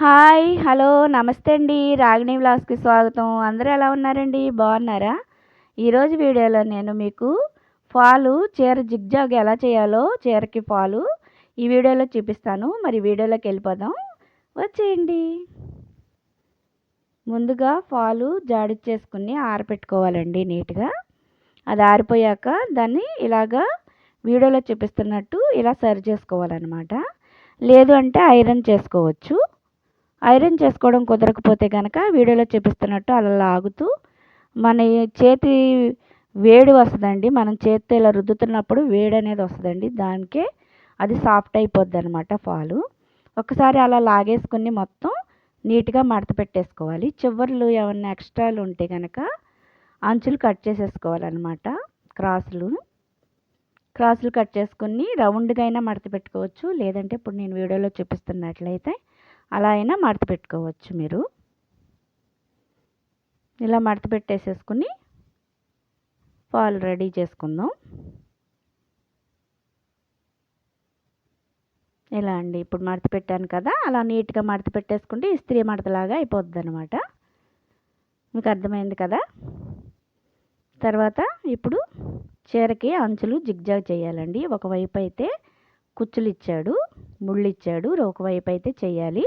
Hi hello నమస్తే అండి. రాగిణి వ్లాగ్స్కి స్వాగతం. అందరూ ఎలా ఉన్నారండి? బాగున్నారా? ఈరోజు వీడియోలో నేను మీకు ఫాలు చీర జిగ్జాగ్ ఎలా చేయాలో చీరకి ఫాలు ఈ వీడియోలో చూపిస్తాను. మరి వీడియోలోకి వెళ్ళిపోదాం. వచ్చేయండి. ముందుగా ఫాలు జాడిచ్చేసుకుని ఆరపెట్టుకోవాలండి నీట్గా. అది ఆరిపోయాక దాన్ని ఇలాగా వీడియోలో చూపిస్తున్నట్టు ఇలా సరి చేసుకోవాలన్నమాట. లేదు అంటే ఐరన్ చేసుకోవచ్చు. ఐరన్ చేసుకోవడం కుదరకపోతే కనుక వీడియోలో చూపిస్తున్నట్టు అలా లాగుతూ మన చేతి వేడి వస్తుందండి. మనం చేతితో ఇలా రుద్దుతున్నప్పుడు వేడి అనేది వస్తుందండి. దానికే అది సాఫ్ట్ అయిపోద్ది అనమాట ఫాలు ఒకసారి అలా లాగేసుకుని మొత్తం నీట్గా మడత పెట్టేసుకోవాలి. చివర్లు ఏమన్నా ఎక్స్ట్రాలు ఉంటే కనుక అంచులు కట్ చేసేసుకోవాలన్నమాట. క్రాసులు. క్రాసులు కట్ చేసుకుని రౌండ్గా అయినా మడత పెట్టుకోవచ్చు. లేదంటే ఇప్పుడు నేను వీడియోలో చూపిస్తున్నట్లయితే అలా అయినా మడత పెట్టుకోవచ్చు మీరు. ఇలా మడత పెట్టేసేసుకుని పాలు రెడీ చేసుకుందాం. ఇలా అండి ఇప్పుడు మడత పెట్టాను కదా అలా నీట్గా మడత పెట్టేసుకుంటే ఇస్త్రీ మడతలాగా అయిపోద్ది అనమాట మీకు అర్థమైంది కదా? తర్వాత ఇప్పుడు చీరకి అంచులు జిగ్జాగ్ చేయాలండి. ఒకవైపు అయితే కుచ్చులు ఇచ్చాడు ముళ్ళు ఇచ్చాడు ఒకవైపు అయితే చేయాలి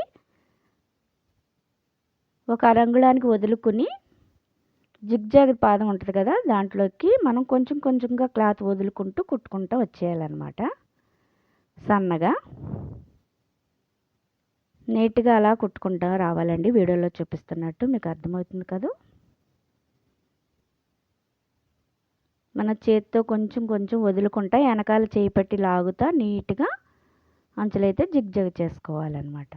ఒక అరంగుళానికి వదులుకుని జిగ్జాగ్ పాదం ఉంటుంది కదా దాంట్లోకి మనం కొంచెం కొంచెంగా క్లాత్ వదులుకుంటూ కుట్టుకుంటూ వచ్చేయాలన్నమాట. సన్నగా. నీట్గా అలా కుట్టుకుంటూ రావాలండి వీడియోలో చూపిస్తున్నట్టు మీకు అర్థమవుతుంది కదా. మన చేతితో కొంచెం కొంచెం వదులుకుంటా వెనకాల చేయి పెట్టి లాగుతా నీట్గా అంచులైతే జిగ్జగ్ చేసుకోవాలన్నమాట.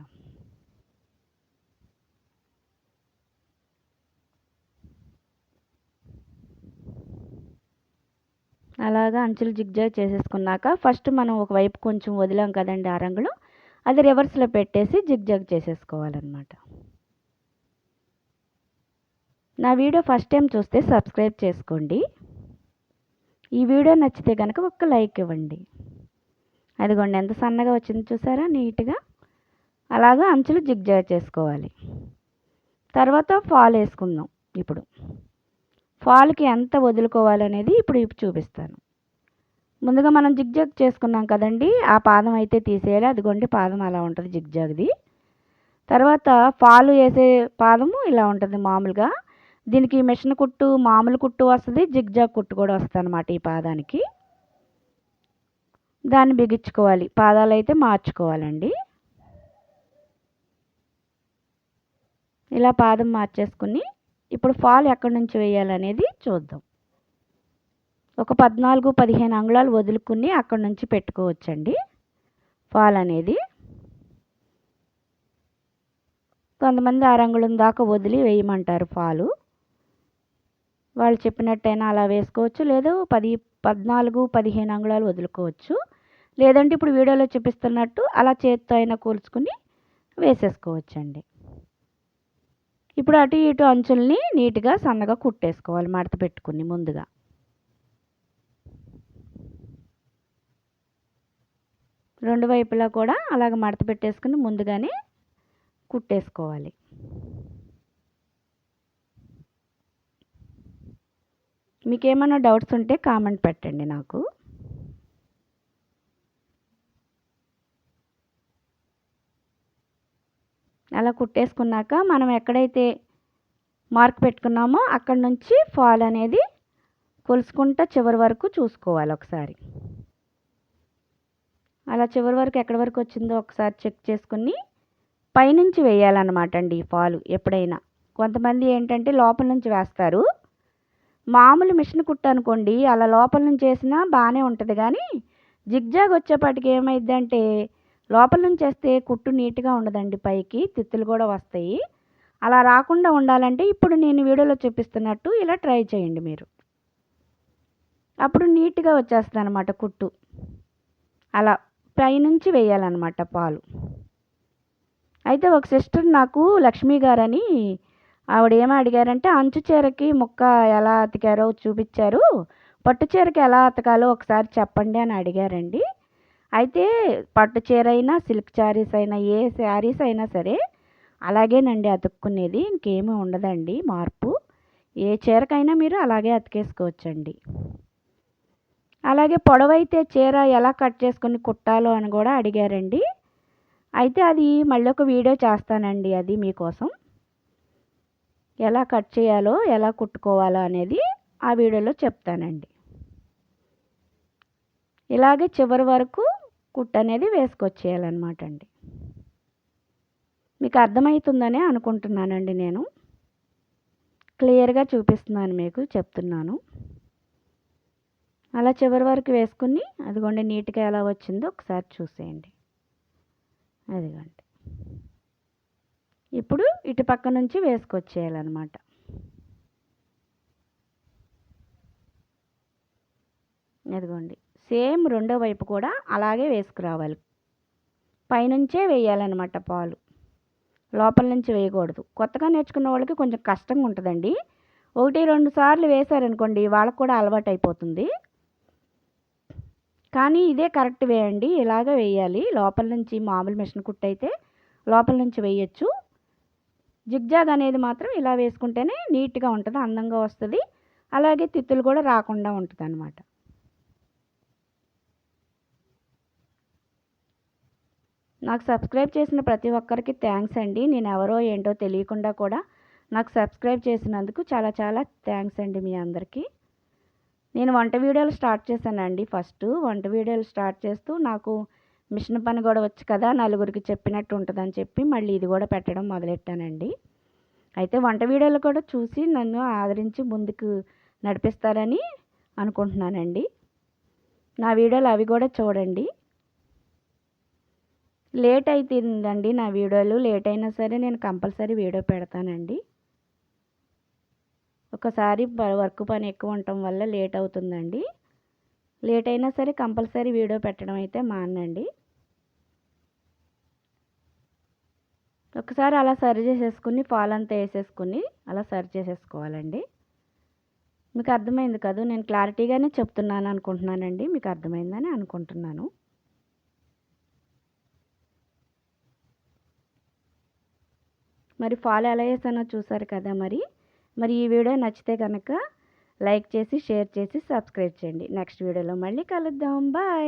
అలాగా అంచులు జిగ్జాగ్ చేసేసుకున్నాక ఫస్ట్ మనం ఒకవైపు కొంచెం వదిలాం కదండి ఆ రంగులు అది రివర్స్లో పెట్టేసి జిగ్జాగ్ చేసేసుకోవాలన్నమాట. నా వీడియో ఫస్ట్ టైం చూస్తే సబ్స్క్రైబ్ చేసుకోండి. ఈ వీడియో నచ్చితే కనుక ఒక్క లైక్ ఇవ్వండి. అదిగోండి ఎంత సన్నగా వచ్చింది చూసారా? నీట్గా. అలాగా అంచులు జిగ్జాగ్ చేసుకోవాలి. తర్వాత ఫాల్ వేసుకుందాం ఇప్పుడు. ఫాల్కి ఎంత వదులుకోవాలనేది ఇప్పుడు చూపిస్తాను. ముందుగా మనం జిగ్జాగ్ చేసుకున్నాం కదండి ఆ పాదం అయితే తీసేయాలి. అదిగోండి పాదం అలా ఉంటుంది జిగ్జాగ్ది. తర్వాత ఫాలు వేసే పాదము ఇలా ఉంటుంది మామూలుగా. దీనికి మిషన్ కుట్టు మామూలు కుట్టు వస్తుంది జిగ్జాగ్ కుట్టు కూడా వస్తుంది అనమాట ఈ పాదానికి. దాన్ని బిగించుకోవాలి పాదాలు అయితే మార్చుకోవాలండి. ఇలా పాదం మార్చేసుకుని ఇప్పుడు ఫాల్ ఎక్కడి నుంచి వేయాలనేది చూద్దాం. ఒక పద్నాలుగు పదిహేను అంగుళాలు వదులుకుని అక్కడి నుంచి పెట్టుకోవచ్చండి. ఫాల్ అనేది కొంతమంది ఆరంగుళం దాకా వదిలి వేయమంటారు ఫాలు. వాళ్ళు చెప్పినట్టయినా అలా వేసుకోవచ్చు. లేదు పది పద్నాలుగు పదిహేను అంగుళాలు వదులుకోవచ్చు. లేదంటే ఇప్పుడు వీడియోలో చూపిస్తున్నట్టు అలా చేత్తో అయినా కూల్చుకుని వేసేసుకోవచ్చండి. ఇప్పుడు అటు ఇటు అంచుల్ని నీట్గా సన్నగా కుట్టేసుకోవాలి మడత పెట్టుకుని ముందుగా. రెండు వైపులా కూడా అలాగ మడత పెట్టేసుకుని ముందుగానే కుట్టేసుకోవాలి. మీకేమైనా డౌట్స్ ఉంటే కామెంట్ పెట్టండి నాకు. అలా కుట్టేసుకున్నాక మనం ఎక్కడైతే మార్క్ పెట్టుకున్నామో అక్కడ నుంచి ఫాల్ అనేది కొలుసుకుంటా చివరి వరకు చూసుకోవాలి ఒకసారి. అలా చివరి వరకు ఎక్కడి వరకు వచ్చిందో ఒకసారి చెక్ చేసుకుని పైనుంచి వేయాలన్నమాట అండి ఈ ఫాలు ఎప్పుడైనా. కొంతమంది ఏంటంటే లోపల నుంచి వేస్తారు. మామూలు మిషన్ కుట్టు అనుకోండి అలా లోపల నుంచి వేసినా బాగానే ఉంటుంది. కానీ జిగ్జాగ్ వచ్చేపాటికి ఏమైందంటే లోపల నుంచి వేస్తే కుట్టు నీట్గా ఉండదండి పైకి తిత్తులు కూడా వస్తాయి. అలా రాకుండా ఉండాలంటే ఇప్పుడు నేను వీడియోలో చూపిస్తున్నట్టు ఇలా ట్రై చేయండి మీరు. అప్పుడు నీట్గా వచ్చేస్తుంది అనమాట కుట్టు. అలా పైనుంచి వేయాలన్నమాట పాలు. అయితే ఒక సిస్టర్ నాకు లక్ష్మీ గారని ఆవిడ ఏమో అడిగారంటే అంచు చీరకి ముక్క ఎలా అతికారో చూపించారు. పట్టు చీరకి ఎలా అతకాలో ఒకసారి చెప్పండి అని అడిగారండి. అయితే పట్టు చీర అయినా సిల్క్ శారీస్ అయినా ఏ శారీస్ అయినా సరే అలాగేనండి అతుక్కునేది. ఇంకేమీ ఉండదండి మార్పు. ఏ చీరకైనా మీరు అలాగే అతికేసుకోవచ్చండి. అలాగే పొడవైతే చీర ఎలా కట్ చేసుకుని కుట్టాలో అని కూడా అడిగారండి. అయితే అది మళ్ళీ ఒక వీడియో చేస్తానండి అది మీకోసం. ఎలా కట్ చేయాలో ఎలా కుట్టుకోవాలో అనేది ఆ వీడియోలో చెప్తానండి. ఇలాగే చివరి వరకు కుట్ అనేది వేసుకొచ్చేయాలన్నమాట అండి మీకు అర్థమవుతుందనే అనుకుంటున్నానండి నేను. క్లియర్గా చూపిస్తున్నాను మీకు చెప్తున్నాను. అలా చివరి వరకు వేసుకుని అదిగోండి నీట్గా ఎలా వచ్చిందో ఒకసారి చూసేయండి. అదిగోండి. ఇప్పుడు ఇటు పక్క నుంచి వేసుకొచ్చేయాలన్నమాట. అదిగోండి. సేమ్ రెండో వైపు కూడా అలాగే వేసుకురావాలి. పైనుంచే వేయాలన్నమాట పాలు. లోపల నుంచి వేయకూడదు. కొత్తగా నేర్చుకున్న వాళ్ళకి కొంచెం కష్టంగా ఉంటుందండి. ఒకటి రెండు సార్లు వేశారనుకోండి వాళ్ళకు కూడా అలవాటు అయిపోతుంది. కానీ ఇదే కరెక్ట్ వేయండి ఇలాగే ఇలాగ వేయాలి. లోపల నుంచి మామూలు మిషన్ కుట్టు అయితే లోపల నుంచి వేయచ్చు. జిగ్జాగ్ అనేది మాత్రం ఇలా వేసుకుంటేనే నీట్గా ఉంటుంది అందంగా వస్తుంది. అలాగే తిత్తులు కూడా రాకుండా ఉంటుంది అన్నమాట నాకు సబ్స్క్రైబ్ చేసిన ప్రతి ఒక్కరికి థ్యాంక్స్ అండి. నేను ఎవరో ఏంటో తెలియకుండా కూడా నాకు సబ్స్క్రైబ్ చేసినందుకు చాలా చాలా థ్యాంక్స్ అండి మీ అందరికీ. నేను వంట వీడియోలు స్టార్ట్ చేశానండి ఫస్ట్. వంట వీడియోలు స్టార్ట్ చేస్తూ నాకు మిషన్ పని కూడా వచ్చు కదా నలుగురికి చెప్పినట్టు ఉంటుందని చెప్పి మళ్ళీ ఇది కూడా పెట్టడం మొదలెట్టానండి. అయితే వంట వీడియోలు కూడా చూసి నన్ను ఆదరించి ముందుకు నడిపిస్తారని అనుకుంటున్నానండి. నా వీడియోలు అవి కూడా చూడండి. లేట్ అవుతుందండి నా వీడియోలు. లేట్ అయినా సరే నేను కంపల్సరీ వీడియో పెడతానండి. ఒకసారి వర్క్ పని ఎక్కువ ఉండటం వల్ల లేట్ అవుతుందండి లేట్ అయినా సరే కంపల్సరీ వీడియో పెట్టడం అయితే మానండి. ఒకసారి అలా సరి చేసేసుకుని ఫాల్ అంతా వేసేసుకుని అలా సరి చేసేసుకోవాలండి. మీకు అర్థమైంది కదా? నేను క్లారిటీగానే చెప్తున్నాను అనుకుంటున్నానండి. మీకు అర్థమైందని అనుకుంటున్నాను. మరి ఫాలో ఎలా చేసానో చూసారు కదా మరి. మరి ఈ వీడియో నచ్చితే కనుక లైక్ చేసి షేర్ చేసి సబ్స్క్రైబ్ చేయండి. నెక్స్ట్ వీడియోలో మళ్ళీ కలుద్దాం. బాయ్